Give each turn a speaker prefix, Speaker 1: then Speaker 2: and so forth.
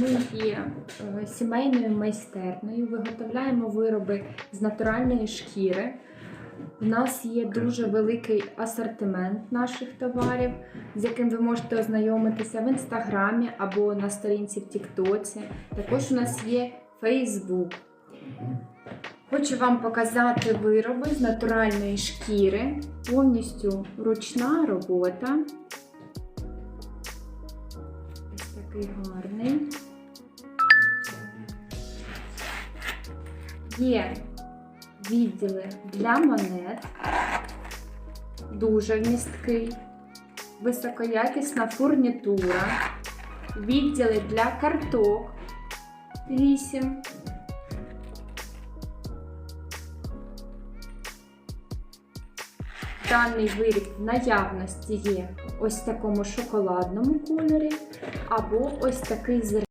Speaker 1: Ми є е, сімейною майстернею, виготовляємо вироби з натуральної шкіри. У нас є дуже великий асортимент наших товарів, з яким ви можете ознайомитися в інстаграмі або на сторінці в Тіктоці. Також у нас є Фейсбук. Хочу вам показати вироби з натуральної шкіри, повністю ручна робота. Ось такий гарний. Є відділи для монет, дуже вмісткий, високоякісна фурнітура, відділи для карток 8. Даний виріб в наявності є ось такому шоколадному кольорі, або ось такий зелений.